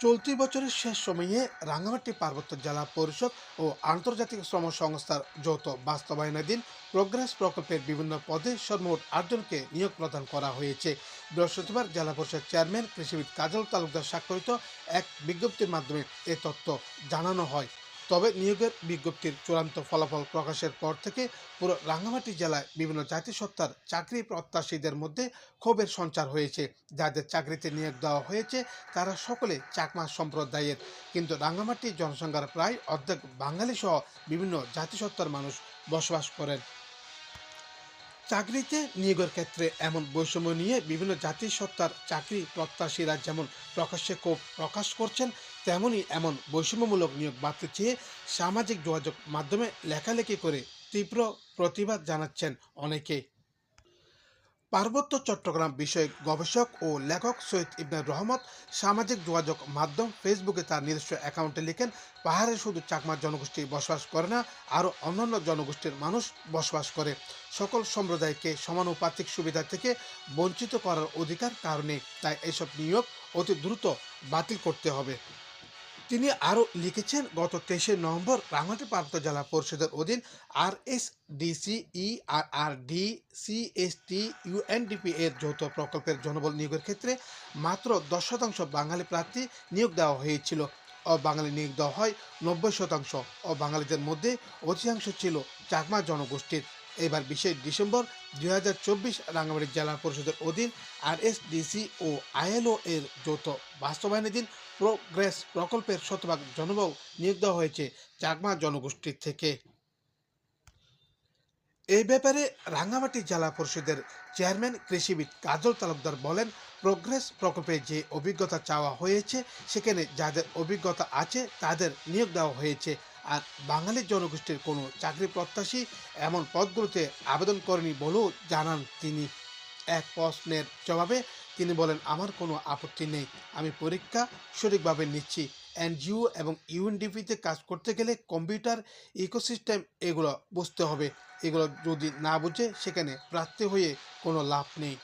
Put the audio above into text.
চলতি বছরের শেষ সময়ে রাঙামাটি পার্বত্য জেলা পরিষদ ও আন্তর্জাতিক শ্রম সংস্থার যৌথ বাস্তবায়নাধীন প্রোগ্রেস প্রকল্পের বিভিন্ন পদে সর্বমোট আটজনকে নিয়োগ প্রদান করা হয়েছে। বৃহস্পতিবার জেলা পরিষদ চেয়ারম্যান কৃষিবিদ কাজল তালুকদার স্বাক্ষরিত এক বিজ্ঞপ্তির মাধ্যমে এ তথ্য জানানো হয়। তবে নিয়োগের বিজ্ঞপ্তির চূড়ান্ত ফলাফল প্রকাশের পর থেকে পুরো রাঙ্গামাটি জেলায় বিভিন্ন জাতিসত্তার চাকরি প্রত্যাশীদের মধ্যে ক্ষোভের সঞ্চার হয়েছে। যাদের চাকরিতে নিয়োগ দেওয়া হয়েছে, তারা সকলে চাকমা সম্প্রদায়ের। কিন্তু রাঙ্গামাটি জনসংখ্যার প্রায় অর্ধেক বাঙালি সহ বিভিন্ন জাতিসত্তার মানুষ বসবাস করেন। চাকরিতে নিয়োগের ক্ষেত্রে এমন বৈষম্য নিয়ে বিভিন্ন জাতিসত্তার চাকরি প্রত্যাশীরা যেমন প্রকাশ্যে ক্ষোভ প্রকাশ করছেন, তেমনি এমন বৈষম্যমূলক নিয়োগ বাড়তে চেয়ে সামাজিক যোগাযোগ মাধ্যমে লেখালেখি করে তীব্র প্রতিবাদ জানাচ্ছেন অনেকে। পার্বত্য চট্টগ্রাম বিষয়ক গবেষক ও লেখক সৈয়দ ইবনে রহমত সামাজিক যোগাযোগ মাধ্যম ফেসবুকে তার নিজস্ব অ্যাকাউন্টে লিখেন, পাহাড়ে শুধু চাকমা জনগোষ্ঠী বসবাস করে না, আরও অন্যান্য জনগোষ্ঠীর মানুষ বসবাস করে। সকল সম্প্রদায়কে সমানুপাতিক সুবিধা থেকে বঞ্চিত করার অধিকার কারণে তাই এসব নিয়োগ অতি দ্রুত বাতিল করতে হবে। তিনি আরও লিখেছেন, গত তেইশে নভেম্বর রাঙামাটি পার্বত্য জেলা পরিষদের অধীন R S DC E R R D C S CST UNDP এর যৌথ প্রকল্পের জনবল নিয়োগের ক্ষেত্রে মাত্র দশ শতাংশ বাঙালি প্রার্থী নিয়োগ দেওয়া হয়েছিল। ও বাঙালি নিয়োগ দেওয়া হয় নব্বই শতাংশ। ও বাঙালিদের মধ্যে অধিকাংশ ছিল চাকমা জনগোষ্ঠীর। এবার বিশে ডিসেম্বর দুই হাজার চব্বিশ রাঙ্গামাটি জেলা পরিষদের অধীন আর এস ডিসি ও আইএলও এর যৌথ বাস্তবায়নাধীন প্রোগ্রেস প্রকল্পের শতভাগ জনবল নিয়োগ দেওয়া হয়েছে চাকমা জনগোষ্ঠীর থেকে। এই ব্যাপারে রাঙ্গামাটি জেলা পরিষদের চেয়ারম্যান কৃষিবিদ কাজল তালুকদার বলেন, প্রোগ্রেস প্রকল্পে যে অভিজ্ঞতা চাওয়া হয়েছে, সেখানে যাদের অভিজ্ঞতা আছে তাদের নিয়োগ দেওয়া হয়েছে। আর বাঙালি জনগোষ্ঠীর কোনো চাকরি প্রত্যাশী এমন পদগুলোতে আবেদন করেনি বলেও জানান তিনি। এক প্রশ্নের জবাবে তিনি বলেন, আমার কোনো আপত্তি নেই। আমি পরীক্ষা সঠিকভাবে নিচ্ছি। এনজিও এবং ইউএনডিপিতে কাজ করতে গেলে কম্পিউটার ইকোসিস্টেম এগুলো বুঝতে হবে। এগুলো যদি না বুঝে, সেখানে প্রার্থী হয়ে কোনো লাভ নেই।